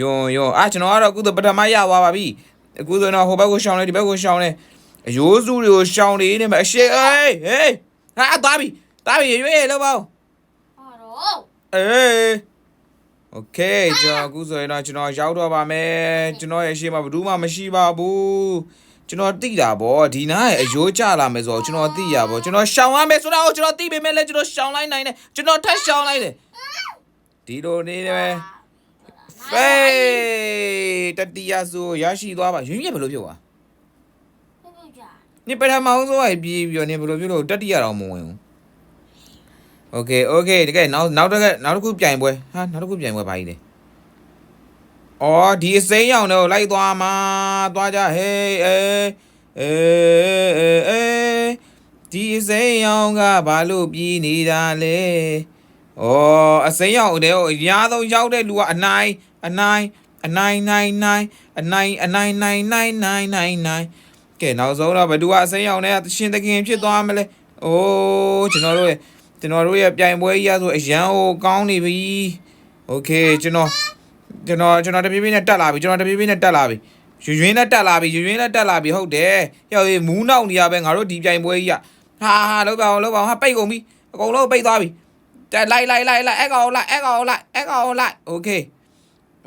ယွန်းယွန်းအာကျွန်တော်ကတော့အခုတော့ပထမရသွားပါပြီအခုဆိုတော့ဟိုဘက်ကိုရှောင်းလဲဒီဘက်ကိုရှောင်းလဲအယိုးစုတွေကိုရှောင်းနေနေမှာအရှိအေးဟေးဟာသွားပြီသွားပြီရွေးလောက်ပါဦး ဟာတော့ အေးโอเคကျွန်တော်အခုဆိုရင်တော့ကျွန်တော်ရောက်တော့ပါမယ်ကျွန်တော်ရဲ့ရှေ့မှာဘယ်သူမှမရှိပါဘူးကျွန်တော်တိတာဗောဒီနားရဲ့အယိုးကျလာမယ်ဆိုတော့ကျွန်တော်တိရဗောကျွန်တော်ရှောင်းရမယ်ဆိုတော့ကျွန်တော်တိပေမဲ့လည်းကျွန်တော်ရှောင်းလိုက်နိုင်တယ်ကျွန်တော်ထပ်ရှောင်းလိုက်တယ်ဒီလိုနေတယ် ဖေးတတိယဆိုရရှိသွားပါရင်းရဘယ်လိုဖြစ်သွား ပြပြကြ နေပထမအောင်ဆုံးကပြေးပြီးတော့နေဘယ်လိုဖြစ်လို့တတိယတော့မဝင်ဘူးโอเคโอเคတကယ်နောက်နောက်တစ်ခါနောက်တစ်ခုပြိုင်ပွဲဟာနောက်တစ်ခုပြိုင်ပွဲပါကြီးလေအော်ဒီအစိမ်းရောင်တော့လိုက်သွားမှာသွားကြဟေးအေးအေးအေးအေးဒီအစိမ်းရောင်ကဘာလို့ပြေးနေတာလဲ အော်အစိမ်းရောင်တဲ့ဟိုအများဆုံးရောက်တဲ့လူကအနိုင်အနိုင်အနိုင်နိုင်နိုင်အနိုင်အနိုင်နိုင်နိုင်နိုင်နိုင်နိုင်ကဲနောက်ဆုံးတော့ဘယ်သူကအစိမ်းရောင်နဲ့ရှင်တခင်ဖြစ်သွားမလဲ။အိုးကျွန်တော်တို့ရဲ့ကျွန်တော်တို့ရဲ့ပြိုင်ပွဲကြီးရဆိုအရန်ဟိုကောင်းနေပြီ။ Okay ကျွန်တော်ကျွန်တော်ကျွန်တော်တပြေးပြေးနဲ့တက်လာပြီကျွန်တော်တပြေးပြေးနဲ့တက်လာပြီ။ရွရွင်းနဲ့တက်လာပြီရွရွင်းနဲ့တက်လာပြီဟုတ်တယ်။ဟဲ့ဟေးမူးနောက်နေရပဲငါတို့ဒီပြိုင်ပွဲကြီးကဟာဟာလောက်ပါအောင်လောက်ပါအောင်ဟာပိတ်ကုန်ပြီအကုန်လုံးပိတ်သွားပြီ။တက် လိုက်လိုက်လိုက်လိုက်အဲ့ကောင်လိုက်အဲ့ကောင်လိုက်အဲ့ကောင်လိုက် Okay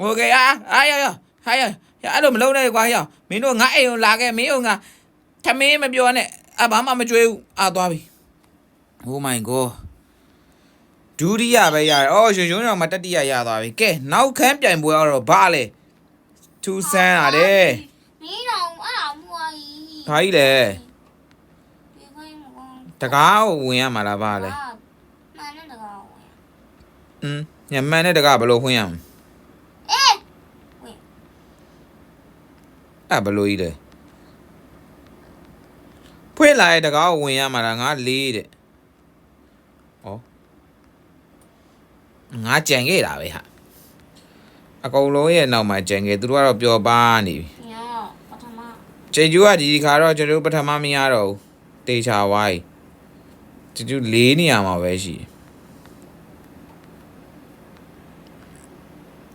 Okay အာအာရရဟာရရအဲ့လိုမလုံးနဲ့ကွာဟဲ့မင်းတို့ငါအိမ်ကိုလာခဲ့မင်းတို့ငါထမင်းမပြောနဲ့အဘာမှမကြွေးဘူးအာသွားပြီ Oh my god ဒုတိယပဲရတယ်အော်ရွှေရွှေတော့မတတိယရသွားပြီကဲနောက်ခန်းပြိုင်ပွဲတော့ဘာလဲထူဆန်းရတယ်မင်းတော့အဲ့ဒါမွာကြီးဘာကြီးလဲဒီခိုင်းမကောင်းတကားကိုဝင်ရမှာလားဘာလဲမှန်တဲ့တကောင်ဝင် อืมညမန်နဲ့တကားဘယ်လိုဝင်ရမလဲအေးအဲ့ဘယ်လိုကြီးလဲဖွင့်လာတဲ့တကားကိုဝင်ရမှာလားငါလေးတဲ့ဩငါကြံခဲ့တာပဲဟာအကုန်လုံးရဲ့နောက်မှာကြံခဲ့သူတို့ကတော့ပျော်ပါနေပြီညပထမကျေကျူးကဒီဒီခါတော့ကျွန်တော်တို့ပထမမရတော့ဘူးတေချာဝိုင်းကျေကျူးလေးနေရမှာပဲရှိတယ်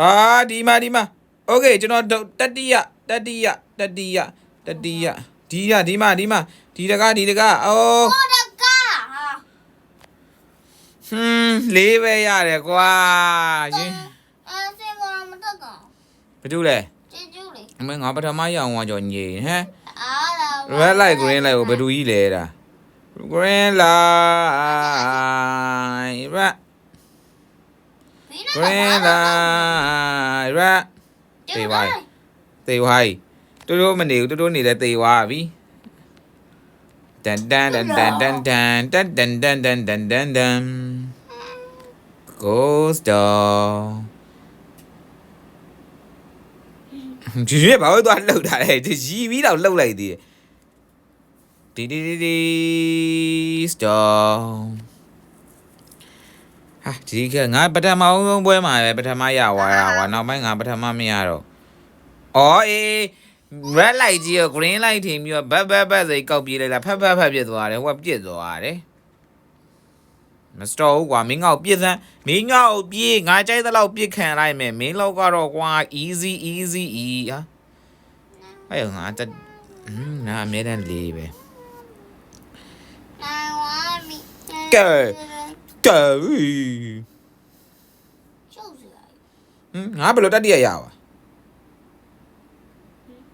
အာဒီမှာဒီမှာโอเคကျွန်တော်ဒုတတိယတတိယတတိယတတိယဒီရဒီမှာဒီမှာဒီတကားဒီတကားအိုး ဟိုတကားဟာ ဟွန်းလေးပဲရတယ်ကွာရှင် အဲစင်ကောမတက်ကောင် ဘာတူလဲ ကျေကျူးလေ အမေငါပထမရအောင်ကကြောညင်ဟမ် အားလာ red light green light ကိုဘယ်သူကြီးလဲဒါ green light red green light red တေးဝိုင်းတေးဝိုင်းတူတူမနေဘူးတူတူနေလဲတေးဝါပြီတန်တန်တန်တန်တန်တန်တန်တန်တန်တန်တန်တန်တန် ghost dog ဒီနေ့ဘာလို့သွားလှုပ်တာလဲဒီရီပြီးတော့လှုပ်လိုက်သေးတယ်ဒီဒီဒီဒီ stop ဟာဒီကငါပထမအောင်ဆုံးပွဲမှာပဲပထမရသွားတာကွာနောက်ပိုင်းငါပထမမရတော့အော်အေး red light ကြီးကို green light ထင်ပြီးတော့ဘတ်ဘတ်ဘတ်စိတ်ကောက်ပြေးလိုက်တာဖက်ဖက်ဖက်ပြစ်သွားတယ်ဟိုကပြစ်သွားတယ်မစတော့ဘူးကွာမင်းငါ့ကိုပြစ်စမ်းမင်းငါ့ကိုပြေးငါကြိုက်တဲ့လောက်ပြစ်ခံလိုက်မယ်မင်းလောက်ကတော့ကွာ easy easy e ဟာအဲ့ငါတက်ဟင်းငါအမြဲတမ်းလေးပဲနိုင်ဝါမီကဲ ကဲရှုပ်စရာဟင်းငါဘယ်လိုတတိယရပါ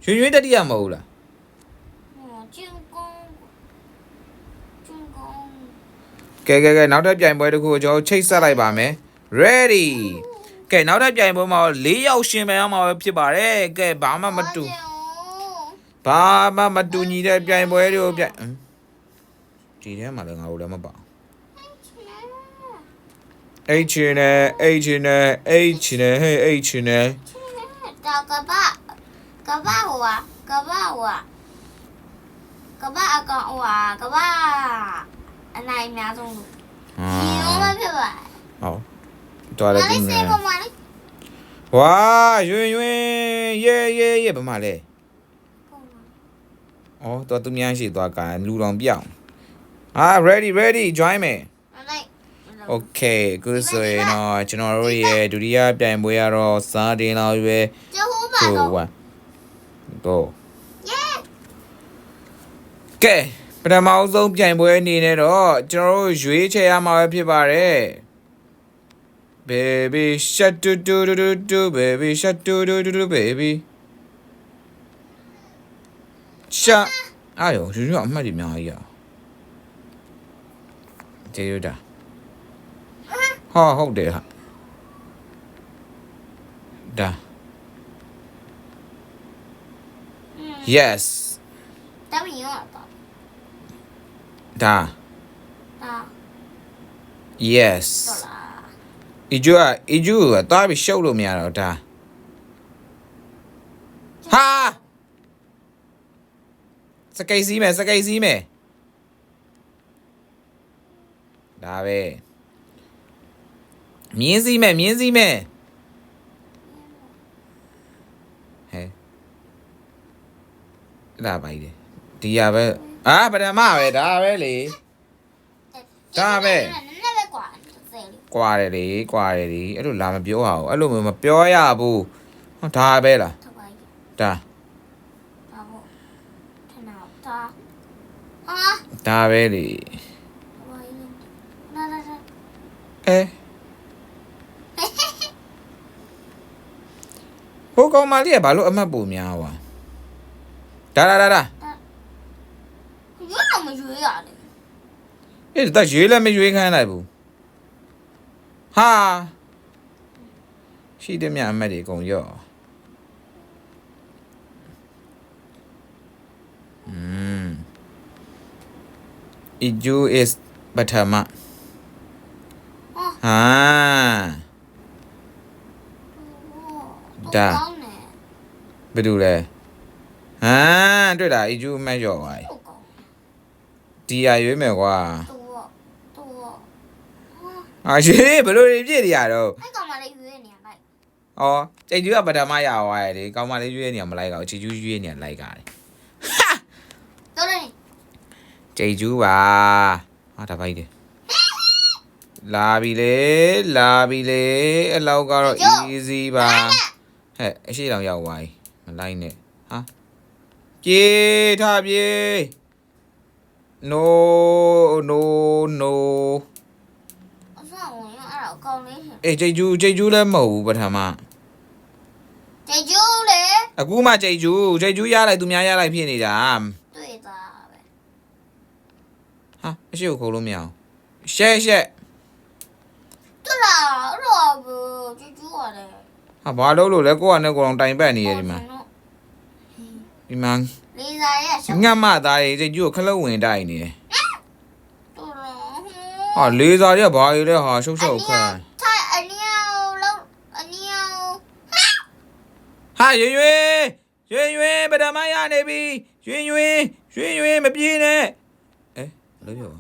ရွှေရွှေတတိယမဟုတ်လားဟိုကျင်းကုန်းကျင်းကုန်းကဲကဲကဲနောက်ထပ်ပြိုင်ပွဲတစ်ခုကိုကျွန်တော်ချိတ်ဆက်လိုက်ပါမယ် ready ကဲနောက်ထပ်ပြိုင်ပွဲမှာတော့၄ယောက်ရှင်ပြိုင်ရမှာပဲဖြစ်ပါတယ်ကဲဘာမှမတူဘာမှမတူညီတဲ့ပြိုင်ပွဲတွေကိုပြိုင်ဟမ်ဒီထဲမှာလည်းငါတို့လည်းမပါဘူး H နဲ့ H နဲ့ H နဲ့ဟဲ့ H နဲ့ဒါကဘာကဘာဟိုဟာကဘာဟိုဟာကဘာအကောင်ဟိုဟာကဘာအနိုင်အများဆုံးလို့အာဒီရောမဖြစ်ပါဟောတော်လည်းဒါသူလေးစေနဲ့ပေါ်မှာလေဝါရွင်ရွင်ရဲရဲရဲဘာမှလဲဩတော်သူများရှိသွားကလူတော်ပြောင်းအာ ready ready join me လိုက် Okay ခုဆိုရင်တော့ကျွန်တော်တို့ရဲ့ဒုတိယပြိုင်ပွဲကတော့စာတင်လောက်ရွယ်ကျဟိုးပါ2တော့1 go ယေကဲပထမအဆုံးပြိုင်ပွဲအနေနဲ့တော့ကျွန်တော်တို့ရွေးချယ်ရမှာပဲဖြစ်ပါတယ် baby shut do do do do do baby shut do do do do baby ရှာအားရောရွှေရွှေအမှတ်တွေအများကြီးอ่ะကျေရတာ ဟာဟုတ်တယ်ဟာဒါ yes တမီရောတော့ဒါဒါ yes တော့လား အီဂျူကအီဂျူကသွားပြီးရှုပ်လို့မရတော့ဒါဟာစကိတ်စီးမယ်စကိတ်စီးမယ်ဒါပဲ မြင်းစီးမယ်မြင်းစီးမယ်ဟဲ့အဲ့ဒါပါကြီးတယ်ဒီရပဲအာပထမပဲဒါပဲလေ ဒါပဲ နည်းနည်းပဲกว่าစေလေး ကွာတယ်လေကွာတယ်လေအဲ့လိုလာမပြောရအောင်အဲ့လိုမျိုးမပြောရဘူးဟောဒါပဲလား ထပ်ပါကြီး ဒါ ဒါပေါ့ထနာဒါဟာ ဒါပဲလေ ထပ်ပါကြီးနာနာနာ အဲ ဟိုကောင်မလေးကဘာလို့အမှတ်ပုံများဟွာဒါဒါဒါဒါရွေးတော့မရွေးရလေအဲ့ဒါရွေးလည်းမရွေးခိုင်းလိုက်ဘူးဟာရှိတယ်မြအမှတ်တွေအကုန်ရော့อืม Iju is ပထမဟာ ဟာ ဒါကောင်းတယ်ဘယ်လိုလဲဟမ်တွေ့လား Iju အမှတ်ရော့သွားပြီဟုတ်ကောင်းဒီရရွေးမယ်ကွာတူတော့တူတော့အာရွေးဘယ်လိုတွေပြည့်နေရတော့အဲ့ကောင်မလေးရွေးနေရလိုက်ဩကျိတ်ကျူးကပထမရသွားရတယ်ကောင်းမလေးရွေးနေရမလိုက်ကောချီကျူးရွေးနေရလိုက်ကြတယ်တော်တယ်ကျိတ်ကျူးပါဟာဒါပိုက်တယ်လာပြီလေလာပြီလေအလောက်ကတော့ easy ပါ ဟဲ့အရှိတောင်ရောက်သွားပြီမလိုက်နဲ့ဟာပြေးထပြေး no no no အဆောင်းဝင်အဲ့တော့ကောင်းလေးရှင်အေးကျိတ်ကျူးကျိတ်ကျူးလည်းမဟုတ်ဘူးပထမတေကျူးလေအခုမှကျိတ်ကျူးကျိတ်ကျူးရလိုက်သူများရလိုက်ဖြစ်နေတာတွေ့သားပဲဟာအရှိကိုခိုးလို့မရအောင်ရှက်ရှက်တူလာအဲ့တော့ဘူးကျူးကျူးရတယ် ဟာဘာလို့လို့လဲကိုကနဲ့ကိုအောင်တိုင်ပတ်နေရဒီမှာဒီမှာလေးစားရဲ့ရှောငတ်မသားရေးကျိတ်ကျူးကိုခလုတ်ဝင်တိုက်နေတယ်တူလာဟာလေးစားရဘာရေးလဲဟာရှုပ်ရှုပ်ခန့်ထိုင်အနီယောလုံးအနီယောဟာရွင်ရွင်ရွင်ရွင်ပဒမရနေပြီရွင်ရွင်ရွင်ရွင်မပြေးနဲ့အဲဘယ်လိုပြော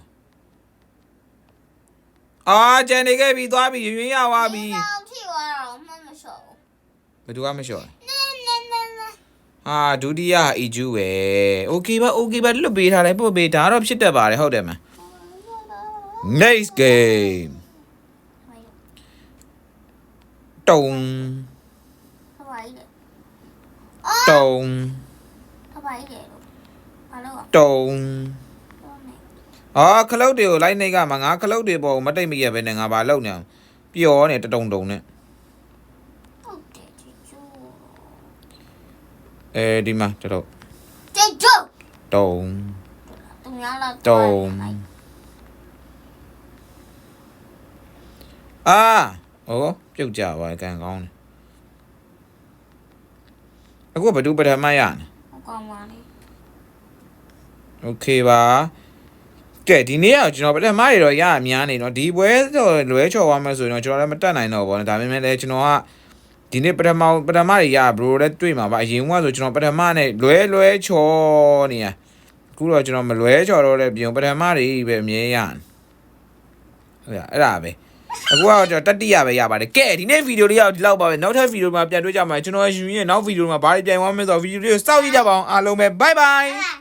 အာကျန်နေခဲ့ပြီသွားပြီရွင်ရွင်ရသွားပြီယောထိသွားတော့မှမရှော့ဘ ယ်သူကမလျှော်လဲ နဲနဲနဲနဲ ဟာဒုတိယအီဂျူးပဲโอเคပါโอเคပါလွတ်ပေးထားလိုက်ပို့ပေးဒါတော့ဖြစ်တတ်ပါတယ်ဟုတ်တယ်မ next game တုံ ထပါကြီးလေ တုံ ထပါကြီးလေလို့ဘာလို့อ่ะ တုံ တော့နေ အာခလုတ်တွေကိုလိုက်နေကမှာငါခလုတ်တွေပေါ်ကိုမတိတ်မရပဲနဲ့ငါဘာလုပ်နေအောင်ပျော်နေတတုံတုံနဲ့ အဲဒီမှာတတော့ တေကျူး တုံ သူများလာ တုံအာဩပြုတ်ကြပါကန်ကောင်းတယ်အခုဘယ်သူပထမရနေ ဟောကောင်းပါလေ โอเคပါက ကဲဒီနေ့ကကျွန်တော်ပထမတွေတော့ရအများနေเนาะဒီပွဲတော့လွဲချော်သွားမယ်ဆိုရင်တော့ကျွန်တော်လည်းမတက်နိုင်တော့ဘောနော်ဒါပေမဲ့လည်းကျွန်တော်က ဒီနေ့ပထမပထမတွေရဘရိုလည်းတွေ့မှာပါအရင်ကဆိုကျွန်တော်ပထမနဲ့လွဲလွဲချော်နေရအခုတော့ကျွန်တော်မလွဲချော်တော့လည်းပြင်ပထမတွေပဲအမြဲရဟုတ်ရအဲ့ဒါပဲအခုကတော့ကျွန်တော်တတိယပဲရပါတယ်ကဲဒီနေ့ဗီဒီယိုလေးကတော့ဒီလောက်ပါပဲနောက်ထပ်ဗီဒီယိုမှာပြန်တွေ့ကြမှာကျွန်တော်ယူရင်နောက်ဗီဒီယိုမှာဘာတွေပြန်သွားမလဲဆိုတော့ဗီဒီယိုလေးကိုစောင့်ကြည့်ကြပါအောင်အားလုံးပဲဘိုင်ဘိုင် Bye.